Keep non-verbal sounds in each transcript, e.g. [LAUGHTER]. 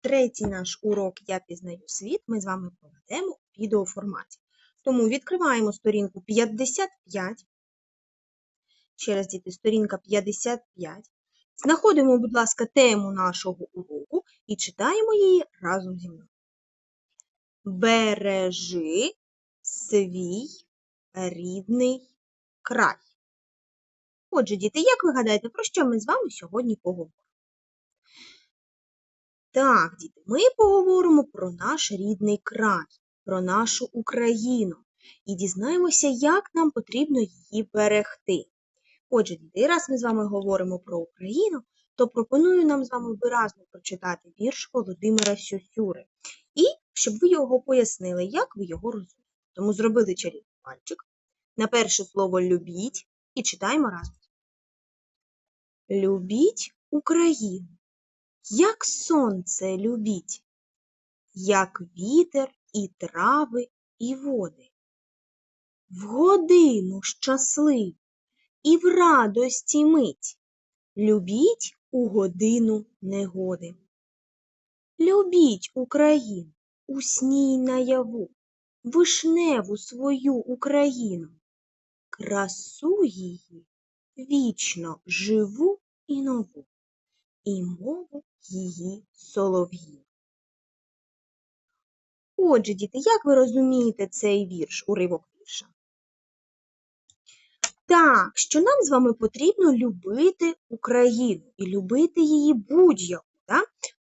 Третій наш урок Я пізнаю світ ми з вами проведемо у відеоформаті. Тому відкриваємо сторінку 55. Ще раз, діти, сторінка 55. Знаходимо, будь ласка, тему нашого уроку і читаємо її разом зі мною. Бережи свій рідний край. Отже, діти, як ви гадаєте, про що ми з вами сьогодні поговоримо? Так, діти, ми поговоримо про наш рідний край, про нашу Україну і дізнаємося, як нам потрібно її берегти. Отже, діти, раз ми з вами говоримо про Україну, то пропоную нам з вами виразно прочитати вірш Володимира Сюсюри, і щоб ви його пояснили, як ви його розумієте. Тому зробили чарівний пальчик. На перше слово любіть і читаємо разом. Любіть Україну. Як сонце любіть, як вітер і трави, і води. В годину щасливу і в радості мить любіть у годину негоди. Любіть Україну у сній наяву, вишневу свою Україну, красу її вічно живу і нову і мову її солов'їн. Отже, діти, як ви розумієте цей вірш, уривок вірша? Так, що нам з вами потрібно любити Україну і любити її будь-яку,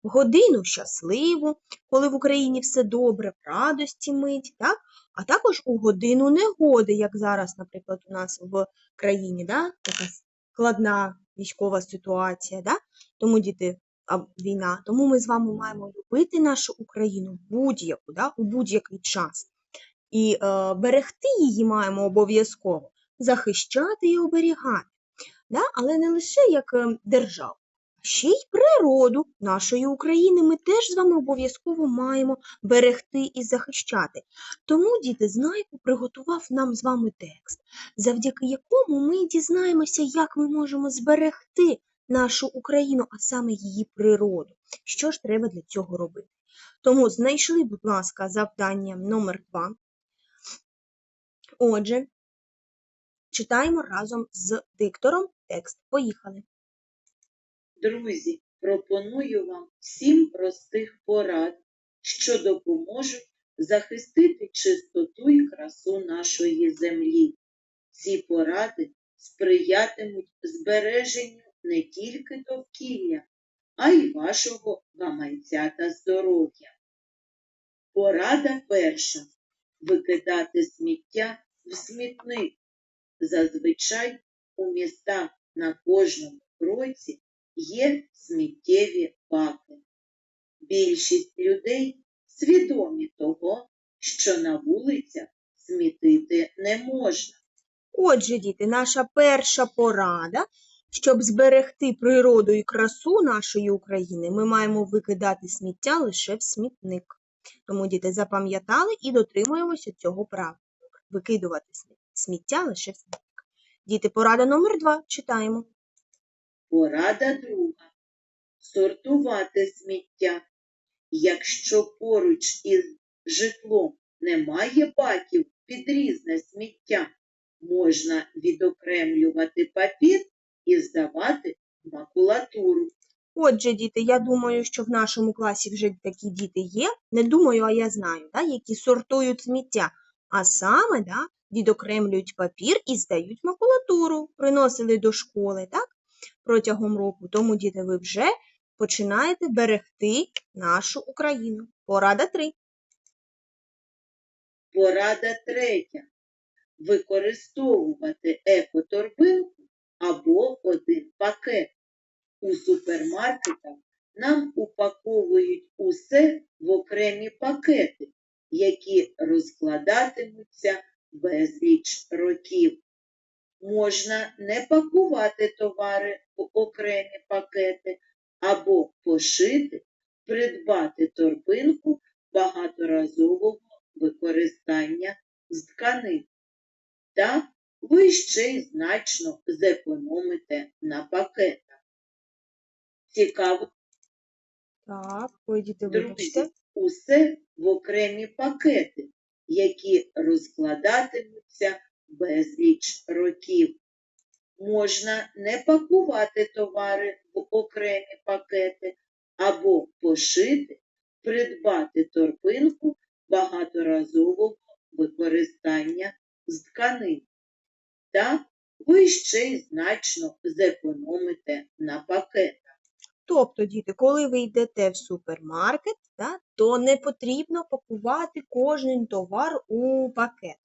в годину щасливу, коли в Україні все добре, в радості мить, так? а також у годину негоди, як зараз, наприклад, у нас в країні, да? така складна військова ситуація. Да? Тому діти, війна, тому ми з вами маємо любити нашу Україну будь-яку, да, у будь-який час. І е, берегти її маємо обов'язково, захищати і оберігати. Да? Але не лише як е, державу, ще й природу нашої України ми теж з вами обов'язково маємо берегти і захищати. Тому, діти, знайку приготував нам з вами текст, завдяки якому ми дізнаємося, як ми можемо зберегти нашу Україну, а саме її природу. Що ж треба для цього робити? Тому знайшли, будь ласка, завдання номер 2. Отже, читаємо разом з диктором текст. Поїхали. Друзі, пропоную вам сім простих порад, що допоможуть захистити чистоту і красу нашої землі. Ці поради сприятимуть збереженню не тільки довкілля, а й вашого гаманця та здоров'я. Порада перша викидати сміття в смітник. Зазвичай у містах на кожному кроці є сміттєві баки. Більшість людей свідомі того, що на вулицях смітити не можна. Отже, діти, наша перша порада, щоб зберегти природу і красу нашої України, ми маємо викидати сміття лише в смітник. Тому, діти, запам'ятали і дотримуємося цього правила. Викидувати сміття лише в смітник. Діти, порада номер два читаємо. Порада друга сортувати сміття. Якщо поруч із житлом немає баків під різне сміття, можна відокремлювати папір і здавати макулатуру. Отже, діти, я думаю, що в нашому класі вже такі діти є. Не думаю, а я знаю, да, які сортують сміття. А саме да, відокремлюють папір і здають макулатуру, приносили до школи так, протягом року. Тому, діти, ви вже починаєте берегти нашу Україну. Порада 3. Порада третя використовувати екоторбинку або один пакет. У супермаркетах нам упаковують усе в окремі пакети, які розкладатимуться безліч років. Можна не пакувати товари в окремі пакети або пошити, придбати торбинку багаторазового використання з тканин. Так ви ще й значно зекономите на пакетах. Цікаво, Так, діти, вибачте. Друзі, усе в окремі пакети, які розкладатимуться безліч років. Можна не пакувати товари в окремі пакети або пошити, придбати торбинку багаторазового використання з тканин. Так ви ще й значно зекономите на пакетах. Тобто, діти, коли ви йдете в супермаркет, да, то не потрібно пакувати кожен товар у пакет.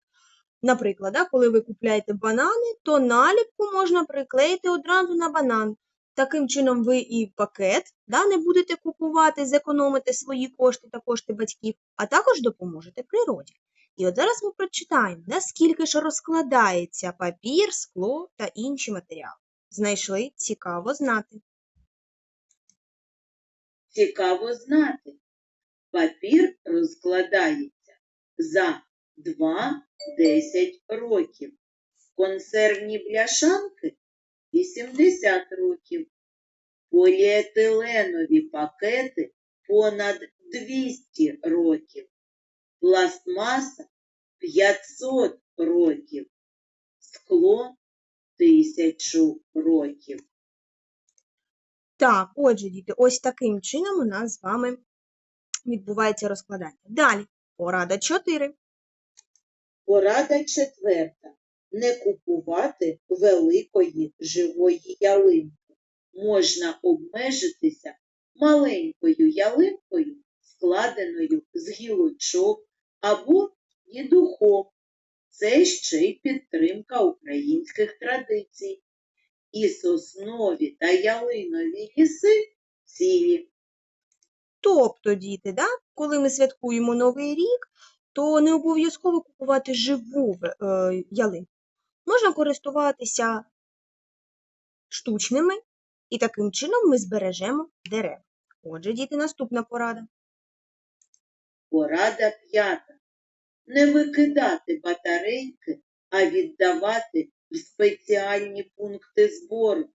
Наприклад, коли ви купляєте банани, то наліпку можна приклеїти одразу на банан. Таким чином, ви і пакет да, не будете купувати, зекономите свої кошти та кошти батьків, а також допоможете природі. І от зараз ми прочитаємо, наскільки ж розкладається папір, скло та інші матеріали. Знайшли цікаво знати. Цікаво знати. Папір розкладається за 2-10 років. Консервні бляшанки 80 років. Поліетиленові пакети понад 200 років. Пластмаса 500 років. Скло 1000 років. Так, отже, діти, ось таким чином у нас з вами відбувається розкладання. Далі, порада 4. Порада четверта. Не купувати великої живої ялинки. Можна обмежитися маленькою ялинкою, складеною з гілочок або дідухом. Це ще й підтримка українських традицій. І соснові та ялинові ліси цілі. Тобто, діти, да, коли ми святкуємо Новий рік, то не обов'язково купувати живу е, ялинку. Можна користуватися штучними, і таким чином ми збережемо дерева. Отже, діти, наступна порада. Порада п'ята. Не викидати батарейки, а віддавати в спеціальні пункти збору.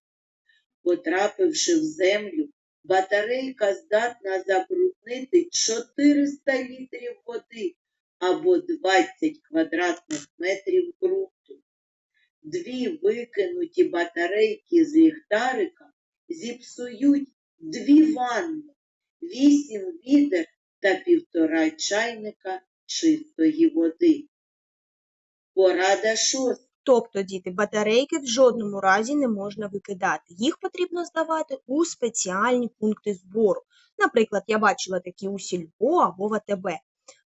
Потрапивши в землю, батарейка здатна забруднити 400 літрів води або 20 квадратних метрів ґрунту. Дві викинуті батарейки з ліхтарика зіпсують дві ванни, вісім відер та півтора чайника чистої води. Порада шоста. Тобто, діти, батарейки в жодному разі не можна викидати. Їх потрібно здавати у спеціальні пункти збору. Наприклад, я бачила такі у Сільпо або в АТБ,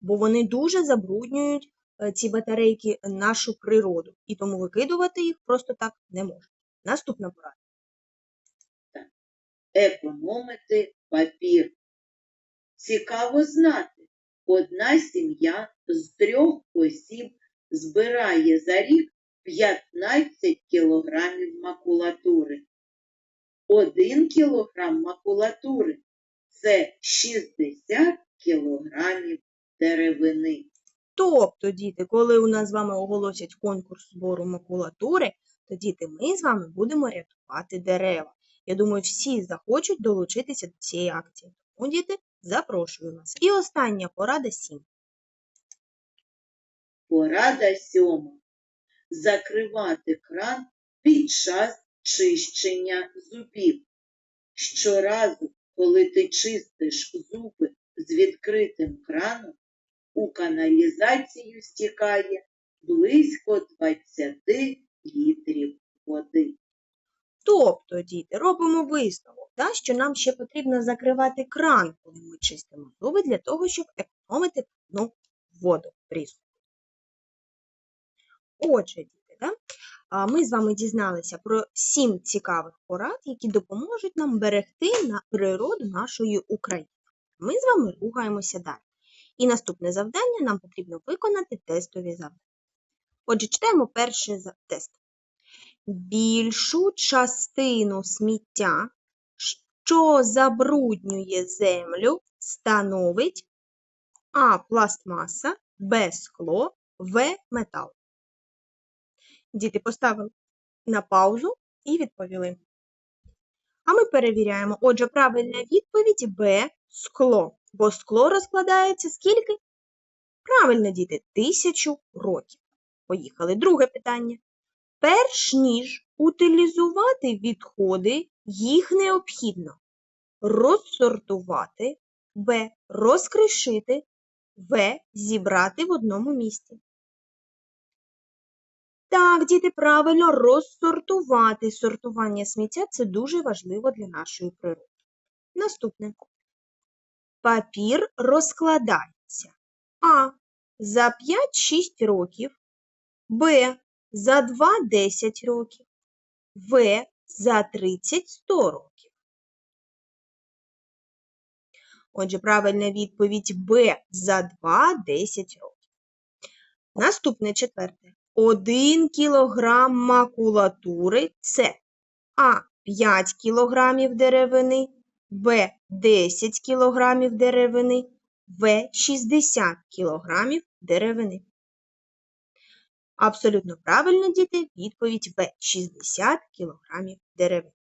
бо вони дуже забруднюють е, ці батарейки нашу природу, і тому викидувати їх просто так не можна. Наступна порада. економити папір. Цікаво знати, одна сім'я з трьох осіб збирає за рік 15 кілограмів макулатури. Один кілограм макулатури це 60 кілограмів деревини. Тобто, діти, коли у нас з вами оголосять конкурс збору макулатури, то діти, ми з вами будемо рятувати дерева. Я думаю, всі захочуть долучитися до цієї акції. Тому, діти, запрошую вас. І остання порада 7. Порада сьома. Закривати кран під час чищення зубів. Щоразу, коли ти чистиш зуби з відкритим краном, у каналізацію стікає близько 20 літрів води. Тобто, діти, робимо висновок, да, що нам ще потрібно закривати кран, коли ми чистимо зуби, для того, щоб економити питну воду прісну. Отже, діти, да, ми з вами дізналися про сім цікавих порад, які допоможуть нам берегти на природу нашої України. Ми з вами рухаємося далі. І наступне завдання нам потрібно виконати тестові завдання. Отже, читаємо перший тест. Більшу частину сміття, що забруднює землю, становить А. Пластмаса, Б. Скло, В. Метал. Діти поставили на паузу і відповіли. А ми перевіряємо. Отже, правильна відповідь Б. скло, бо скло розкладається скільки? Правильно, діти, тисячу років. Поїхали. Друге питання. Перш ніж утилізувати відходи, їх необхідно розсортувати, Б. Розкришити, В. Зібрати в одному місці. Так, діти, правильно розсортувати. Сортування сміття це дуже важливо для нашої природи. Наступне. Папір розкладається А. За 5-6 років, Б. За 2-10 років, В. За 30-100 років. Отже, правильна відповідь Б за 2-10 років. Наступне четверте. 1 кілограм макулатури це А. 5 кілограмів деревини, Б. 10 кілограмів деревини, В. 60 кілограмів деревини. Абсолютно правильно, діти, відповідь В. 60 кілограмів деревини.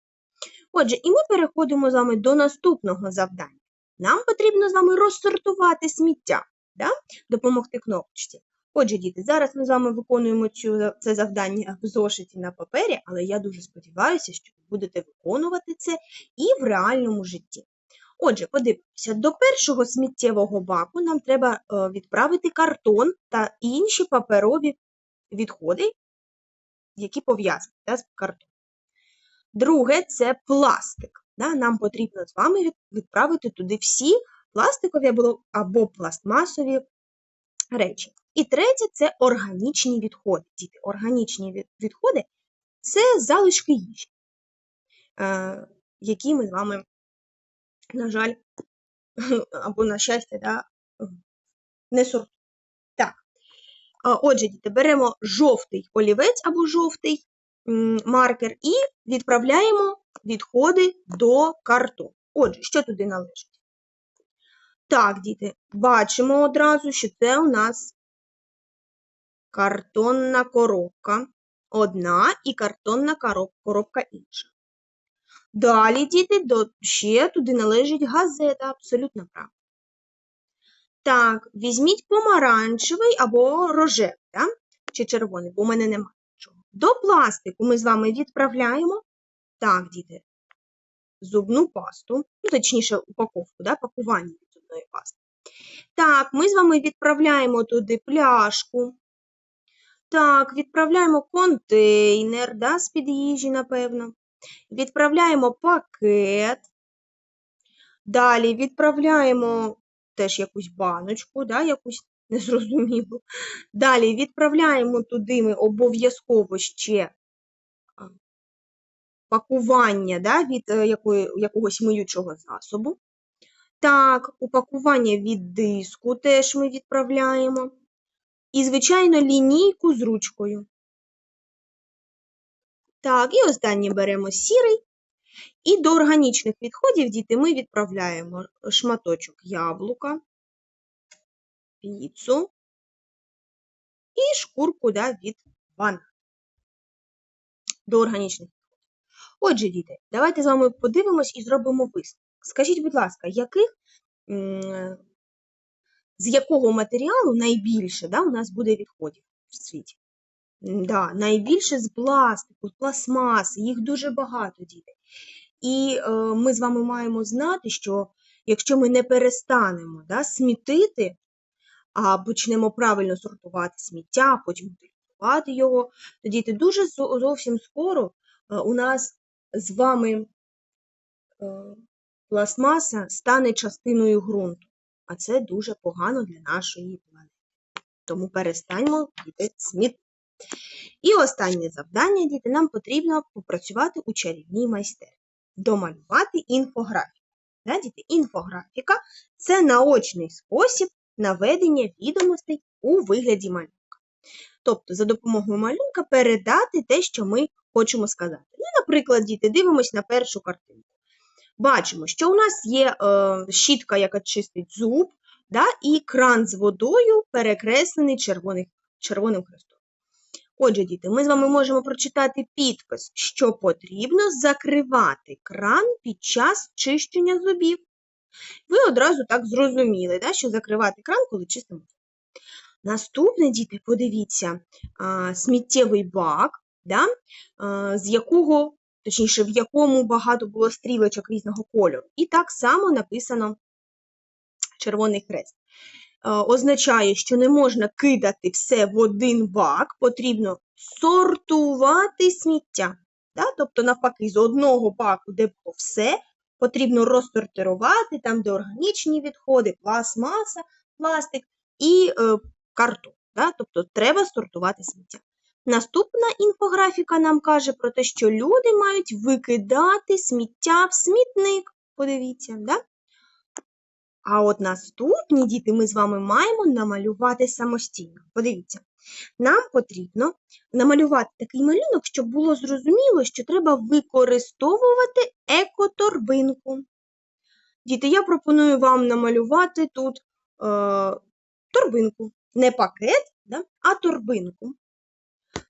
Отже, і ми переходимо з вами до наступного завдання. Нам потрібно з вами розсортувати сміття, да? допомогти кнопочці. Отже, діти, зараз ми з вами виконуємо цю, це завдання в зошиті на папері, але я дуже сподіваюся, що ви будете виконувати це і в реальному житті. Отже, подивимося, до першого сміттєвого баку нам треба е, відправити картон та інші паперові відходи, які пов'язані да, з картоном. Друге це пластик. Да? Нам потрібно з вами відправити туди всі пластикові або, пластмасові речі. І третє це органічні відходи. Діти, органічні відходи це залишки їжі, е, які ми з вами, на жаль, [LAUGHS] або на щастя, да, не сортуємо. Отже, діти, беремо жовтий олівець або жовтий маркер і відправляємо відходи до картону. Отже, що туди належить? Так, діти, бачимо одразу, що це у нас картонна коробка одна і картонна коробка інша. Далі, діти, ще туди належить газета, абсолютно правильно. Так, візьміть помаранчевий або рожевий, да? чи червоний, бо у мене немає нічого. До пластику ми з вами відправляємо, так, діти, зубну пасту, ну, точніше, упаковку, да? пакування від зубної пасти. Так, ми з вами відправляємо туди пляшку. Так, відправляємо контейнер, да, з-під їжі, напевно. Відправляємо пакет. Далі відправляємо теж якусь баночку, да, якусь [LAUGHS] незрозумілу. Далі відправляємо туди ми обов'язково ще пакування да, від е, якої, якогось миючого засобу. Так, упакування від диску теж ми відправляємо. І, звичайно, лінійку з ручкою. Так, і останнє беремо сірий. І до органічних відходів, діти, ми відправляємо шматочок яблука, піцу і шкурку да, від банана. До органічних відходів. Отже, діти, давайте з вами подивимось і зробимо висновок. Скажіть, будь ласка, яких, з якого матеріалу найбільше да, у нас буде відходів в світі? Да, найбільше з пластику, пластмаси, їх дуже багато, діти. І е, ми з вами маємо знати, що якщо ми не перестанемо да, смітити, а почнемо правильно сортувати сміття, потім утилізувати його, то діти дуже зовсім скоро е, у нас з вами е, пластмаса стане частиною ґрунту, а це дуже погано для нашої планети. Тому перестаньмо діти смітити. І останнє завдання, діти, нам потрібно попрацювати у чарівній майстерні домалювати інфографіку. Да, діти? Інфографіка це наочний спосіб наведення відомостей у вигляді малюнка. Тобто, за допомогою малюнка передати те, що ми хочемо сказати. Ну, наприклад, діти, дивимось на першу картинку. Бачимо, що у нас є е, щітка, яка чистить зуб, да, і кран з водою перекреслений червоним хрестом. Отже, діти, ми з вами можемо прочитати підпис, що потрібно закривати кран під час чищення зубів. Ви одразу так зрозуміли, да, що закривати кран, коли чистимо. Наступне, діти, подивіться, сміттєвий бак, да, з якого, точніше, в якому багато було стрілочок різного кольору. І так само написано червоний хрест. Е, Означає, що не можна кидати все в один бак, потрібно сортувати сміття. Да? Тобто, навпаки, з одного баку, де було все, потрібно розсортирувати, там, де органічні відходи, пластмаса, пластик і е, картон. Да? Тобто треба сортувати сміття. Наступна інфографіка нам каже про те, що люди мають викидати сміття в смітник. Подивіться, да? А от наступні діти ми з вами маємо намалювати самостійно. Подивіться, нам потрібно намалювати такий малюнок, щоб було зрозуміло, що треба використовувати екоторбинку. Діти, я пропоную вам намалювати тут е, торбинку. Не пакет, да, а торбинку.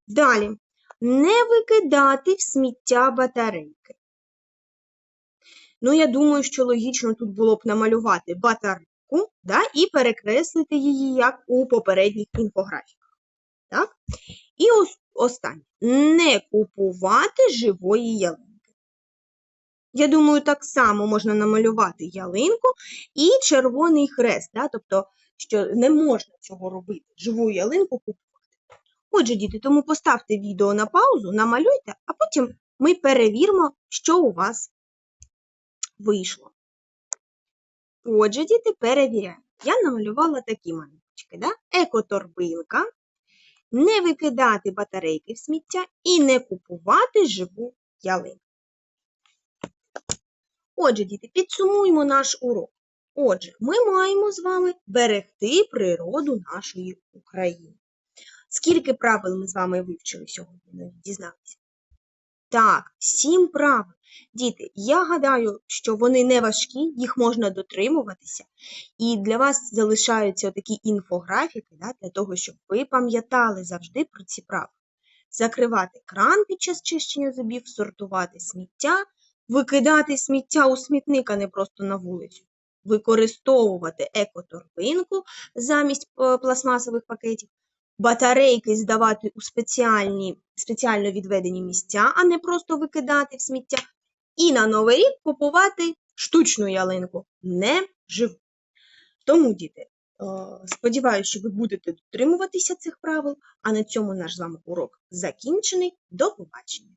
Далі. Не викидати в сміття батарейки. Ну, я думаю, що логічно тут було б намалювати батарейку да, і перекреслити її, як у попередніх інфографіках. Так? І ос- останнє. Не купувати живої ялинки. Я думаю, так само можна намалювати ялинку і червоний хрест, да? тобто, що не можна цього робити, живу ялинку купувати. Отже, діти, тому поставте відео на паузу, намалюйте, а потім ми перевіримо, що у вас вийшло. Отже, діти, перевіряємо. Я намалювала такі малюночки. Да? Екоторбинка, не викидати батарейки в сміття і не купувати живу ялинку. Отже, діти, підсумуємо наш урок. Отже, ми маємо з вами берегти природу нашої України. Скільки правил ми з вами вивчили сьогодні? Навіть дізналися. Так, сім правил. Діти, я гадаю, що вони не важкі, їх можна дотримуватися, і для вас залишаються такі інфографіки, да, для того, щоб ви пам'ятали завжди про ці правила. Закривати кран під час чищення зубів, сортувати сміття, викидати сміття у смітник, а не просто на вулицю, використовувати екоторбинку замість е, пластмасових пакетів, батарейки здавати у спеціальні, спеціально відведені місця, а не просто викидати в сміття. І на Новий рік купувати штучну ялинку, не живу. Тому, діти, е, сподіваюся, що ви будете дотримуватися цих правил, а на цьому наш з вами урок закінчений. До побачення!